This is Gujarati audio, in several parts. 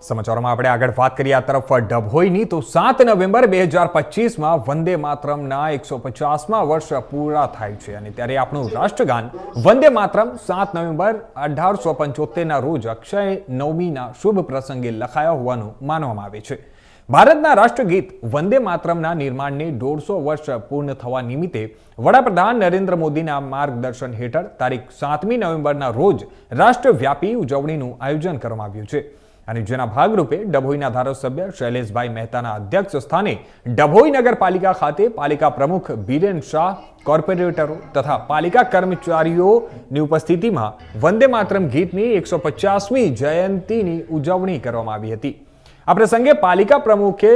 સમાચારોમાં આપણે આગળ વાત કરીએ. આ તરફ ડભોઈની તો સાત નવેમ્બર બે હજાર પચીસમાં વંદે માતરમના એકસો પચાસમાં વર્ષ પૂરા થાય છે અને ત્યારે આપણું રાષ્ટ્રગાન વંદે માતરમ સાત નવેમ્બર અઢારસો પંચોતેરના રોજ અક્ષય નવમીના શુભ પ્રસંગે લખાયા હોવાનું માનવામાં આવે છે. ભારતના રાષ્ટ્રગીત વંદે માતરમના નિર્માણને દોઢસો વર્ષ પૂર્ણ થવા નિમિત્તે વડાપ્રધાન નરેન્દ્ર મોદીના માર્ગદર્શન હેઠળ તારીખ સાતમી નવેમ્બરના રોજ રાષ્ટ્રવ્યાપી ઉજવણીનું આયોજન કરવામાં આવ્યું છે. અને જેના ભાગરૂપે ડભોઈના ધારાસભ્ય શૈલેષભાઈ મહેતાના અધ્યક્ષ સ્થાને ડભોઈ નગરપાલિકા ખાતે પાલિકા પ્રમુખ બીરેન શાહ, કોર્પોરેટરો તથા પાલિકા કર્મચારીઓની ઉપસ્થિતિમાં વંદે માતરમ ગીતની એકસો પચાસમી જયંતીની ઉજવણી કરવામાં આવી હતી. આ પ્રસંગે પાલિકા પ્રમુખે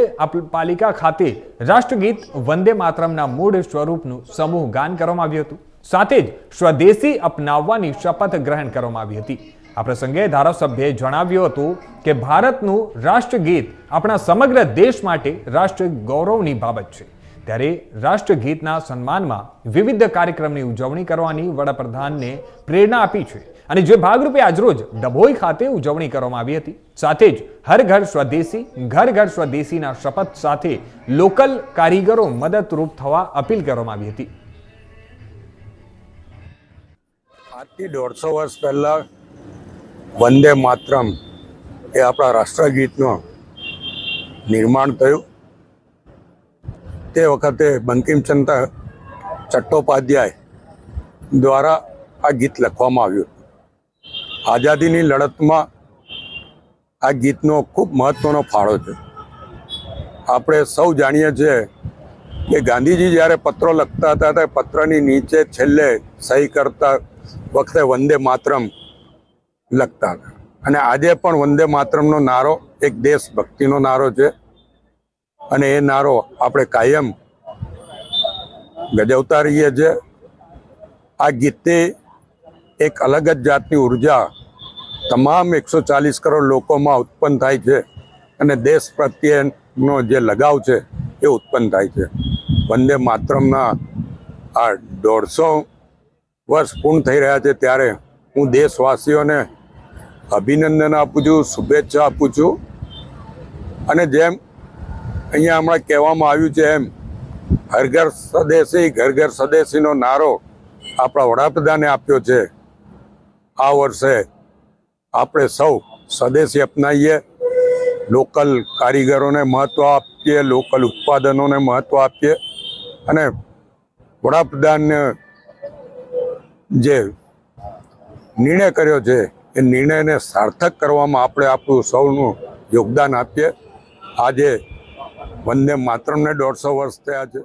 પાલિકા ખાતે રાષ્ટ્રગીત વંદે માતરમના મૂળ સ્વરૂપનું સમૂહ ગાન કરવામાં આવ્યું હતું. સાથે જ સ્વદેશી અપનાવવાની શપથ ગ્રહણ કરવામાં આવી હતી. આ પ્રસંગે ધારાસભ્યએ જણાવ્યું હતું કે ભારતનું રાષ્ટ્રગીત આપણા સમગ્ર દેશ માટે રાષ્ટ્ર ગૌરવની બાબત છે. ત્યારે રાષ્ટ્રગીતના સન્માનમાં વિવિધ કાર્યક્રમની ઉજવણી કરવાની વડાપ્રધાનને પ્રેરણા આપી છે અને જે ભાગરૂપે આજરોજ ડભોઈ ખાતે ઉજવણી કરવામાં આવી હતી. સાથે જ હર ઘર સ્વદેશી, ઘર ઘર સ્વદેશીના શપથ સાથે લોકલ કારીગરો મદદરૂપ થવા અપીલ કરવામાં આવી હતી. આજથી દોઢસો વર્ષ પહેલાં વંદે માતરમ એ આપણા રાષ્ટ્રગીતનું નિર્માણ થયું. તે વખતે બંકિમચંદ્ર ચટ્ટોપાધ્યાય દ્વારા આ ગીત લખવામાં આવ્યું. આઝાદીની લડતમાં આ ગીતનો ખૂબ મહત્ત્વનો ફાળો છે. આપણે સૌ જાણીએ છીએ કે ગાંધીજી જ્યારે પત્રો લખતા હતા, ત્યારે પત્રની નીચે છેલ્લે સહી કરતા વખતે વંદે માતરમ લખતા હતા. અને આજે પણ વંદે માતરમનો નારો એક દેશભક્તિનો નારો છે. અને એ નારો આપણે કાયમ ગજવતા રહીએ છીએ આ ગીતની એક અલગ જ જાતની ઊર્જા તમામ એકસો ચાલીસ કરોડ લોકોમાં ઉત્પન્ન થાય છે. અને દેશ પ્રત્યેનો જે લગાવ છે એ ઉત્પન્ન થાય છે. વંદે માતરમના આ દોઢસો વર્ષ પૂર્ણ થઈ રહ્યા છે ત્યારે હું દેશવાસીઓને અભિનંદન આપું છું, શુભેચ્છા આપું છું. અને જેમ અહીંયા હમણાં કહેવામાં આવ્યું છે એમ હર ઘર સ્વદેશી, ઘર ઘર સ્વદેશીનો નારો આપણા વડાપ્રધાને આપ્યો છે. આ વર્ષે આપણે સૌ સ્વદેશી અપનાવીએ, લોકલ કારીગરોને મહત્ત્વ આપીએ, લોકલ ઉત્પાદનોને મહત્ત્વ આપીએ. અને વડાપ્રધાનને જે નિર્ણય કર્યો છે એ નિર્ણયને સાર્થક કરવામાં આપણે આપણું સૌનું યોગદાન આપીએ. આજે વંદે માતરમને દોઢસો વર્ષ થયા છે.